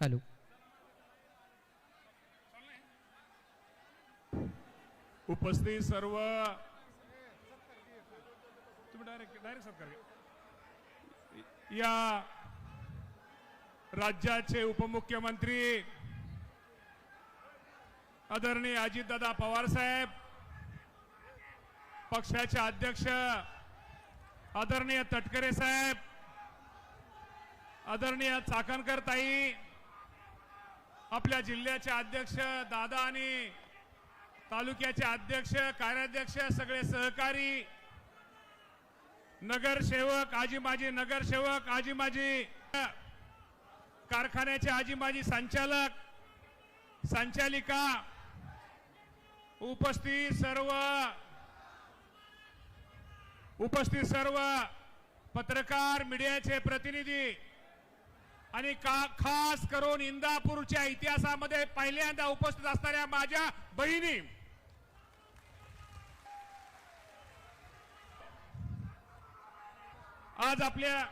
Hello. उपस्थित सर्व तुम्ही डायरेक्ट डायरेक्ट सत्कार या राज्याचे उपमुख्यमंत्री आदरणीय अजितदादा पवार साहेब पक्षाचे अध्यक्ष आदरणीय तटकरे साहेब आदरणीय चाकणकर ताई आपल्या जिल्ह्याचे अध्यक्ष दादा आणि तालुक्याचे अध्यक्ष कार्याध्यक्ष सगळे सहकारी नगरसेवक आजी माजी नगरसेवक आजी माजी कारखान्याचे आजी माजी संचालक संचालिका उपस्थित सर्व उपस्थित सर्व पत्रकार मीडियाचे प्रतिनिधी आणि का खास करून इंदापूरच्या इतिहासामध्ये पहिल्यांदा उपस्थित असणाऱ्या माझ्या बहिणी. आज आपल्या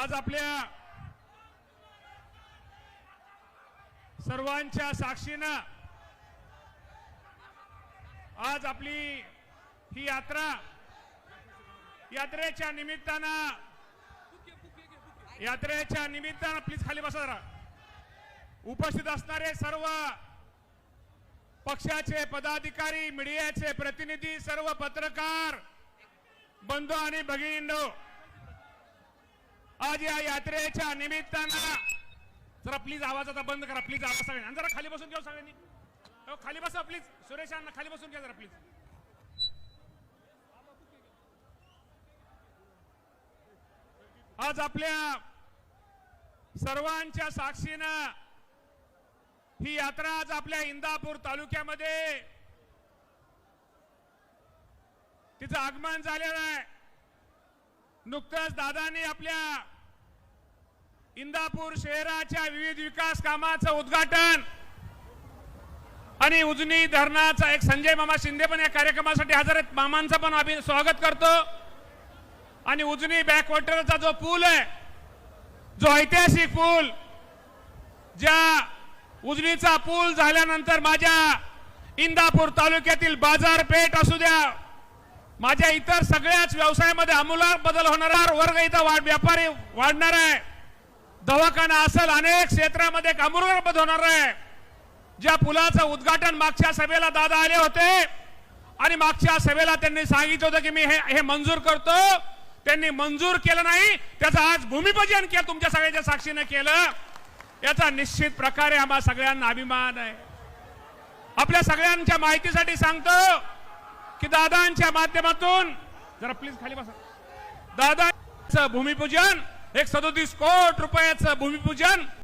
आज आपल्या सर्वांच्या साक्षीनं आज आपली ही यात्रा यात्रेच्या निमित्तानं यात्रेच्या निमित्तानं प्लीज खाली बसा जरा. उपस्थित असणारे सर्व पक्षाचे पदाधिकारी मीडियाचे प्रतिनिधी सर्व पत्रकार बंधू आणि भगिनींनो आज या यात्रेच्या निमित्तानं जरा प्लीज आवाज आता बंद करा प्लीज आवाज सगळ्यांनी. जरा खाली बसून घेऊ सगळ्यांनी. अहो, खाली बसा प्लीज सुरेशांना खाली बसून घ्या जरा प्लीज आज आपल्या सर्वांच्या साक्षीनं ही यात्रा आज आपल्या इंदापूर तालुक्यामध्ये तिचं आगमन झालेलं आहे. नुकतंच दादांनी आपल्या इंदापूर शहराच्या विविध विकास कामाचं उद्घाटन आणि उजनी धरणाचा एक संजय मामा शिंदे पण या कार्यक्रमासाठी हजर आहेत. मामांचं पण आम्ही स्वागत करतो. आणि उजनी बॅकवॉटरचा जो पूल आहे जो ऐतिहासिक पूल ज्या उजनीचा पूल झाल्यानंतर माझ्या इंदापूर तालुक्यातील बाजारपेठ असू द्या माझ्या इतर सगळ्याच व्यवसायामध्ये आमूलाग्र बदल होणार वर्ग इथं वाढ व्यापारी वाढणार आहे. दवाखाना असेल अनेक क्षेत्रामध्ये एक आमूलाग्र बदल होणार आहे. ज्या पुलाचं उद्घाटन मागच्या सभेला दादा आले होते आणि मागच्या सभेला त्यांनी सांगितलं होतं की मी हे हे मंजूर करतो. त्यांनी मंजूर केलं नाही. त्याचं आज भूमिपूजन केलं. तुमच्या सगळ्याच्या साक्षीनं केलं. याचा निश्चित प्रकारे आम्हा सगळ्यांना अभिमान आहे. आपल्या सगळ्यांच्या माहितीसाठी सांगतो की दादांच्या माध्यमातून जरा प्लीज खाली बसा. दादाचं भूमिपूजन एक सदोतीस कोट रुपयाचं भूमिपूजन